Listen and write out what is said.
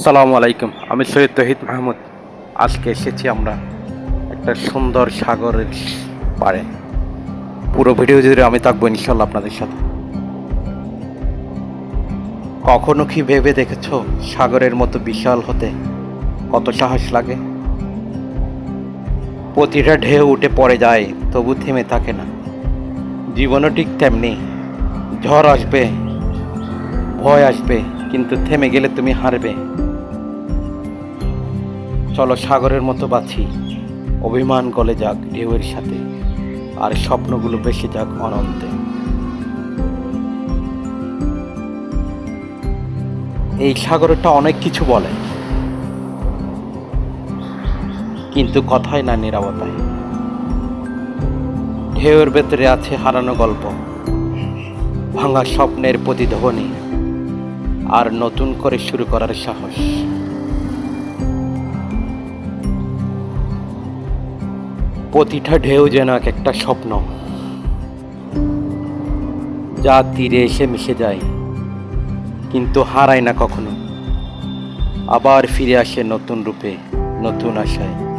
সালামু আলাইকুম, আমি সৈয়দ তহিদ মাহমুদ। আজকে এসেছি আমরা একটা সুন্দর সাগরের পাড়ে। পুরো ভিডিও জুড়ে আমি থাকব ইনশাল্লাহ আপনাদের সাথে। কখনো কি ভেবে দেখেছ সাগরের মতো বিশাল হতে কত সাহস লাগে? প্রতিটা ঢেউ উঠে পড়ে যায়, তবু থেমে থাকে না। জীবনও ঠিক তেমনি, ঝড় আসবে, ভয় আসবে, কিন্তু থেমে গেলে তুমি হারবে। চলো সাগরের মতো বাছি অভিমান গলে যাক ঢেউয়ের সাথে, আর স্বপ্নগুলো বেশি যাক অনন্তে। এই সাগরটা অনেক কিছু বলে, কিন্তু কথাই না নিরাপত্তায়। ঢেউয়ের ভেতরে আছে হারানো গল্প, ভাঙা স্বপ্নের প্রতিধ্বনি, আর নতুন করে শুরু করার সাহস। প্রতিটা ঢেউ যেন এক একটা স্বপ্ন। যা তীরে এসে মিশে যায়, কিন্তু হারায় না কখনো। আবার ফিরে আসে নতুন রূপে, নতুন আশায়।